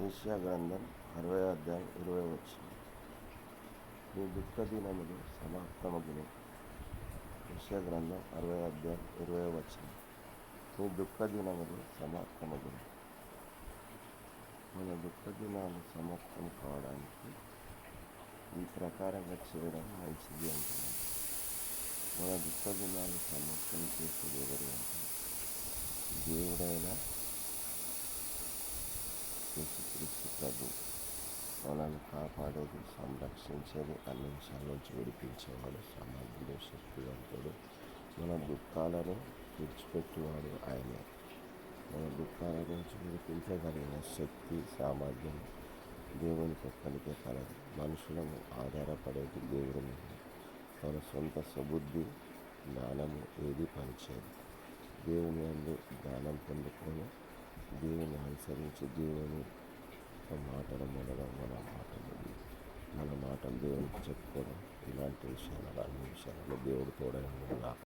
Asia గ్రంథం అరవై అధ్యాయం ఇరవై వచ్చింది. మీ దుఃఖ దినములు సమాప్తమగును. ఏషియా గ్రంథం అరవై అధ్యాయం ఇరవై వచ్చింది. మీ దుఃఖ దినములు సమాప్తమగును. మన దుఃఖ దినాలు సమాప్తం కావడానికి ఈ ప్రకారంగా చేయడం మంచిది అంటున్నాను. మన దుఃఖ దినాలు సమాప్తం చేసేది ఎవరు అంటే దేవుడైనా యేసుక్రీస్తు ప్రభు. మనల్ని కాపాడేది సంరక్షించేది అన్ని విషయాల నుంచి విడిపించేవాడు సమర్థుడు శక్తివంతుడు. మన దుఃఖాలను విడిచిపెట్టేవాడు ఆయనే. మన దుఃఖాల నుంచి విడిపించగలిగిన శక్తి సామర్థ్యం దేవునికి ఒక్కరికే కలదు. మనుషులను ఆధారపడేది దేవుడి మీద. మన సొంత సుబుద్ధి జ్ఞానము ఏది పనిచేయదు. దేవుని అందు జ్ఞానం పొందుకొని అనుసరించి దేవుని మాటలు మనలో మన మాటలు మన మాటలు దేవునికి చెప్పుకోవడం ఇలాంటి విషయాలు అన్ని విషయాలలో దేవుడు తోడని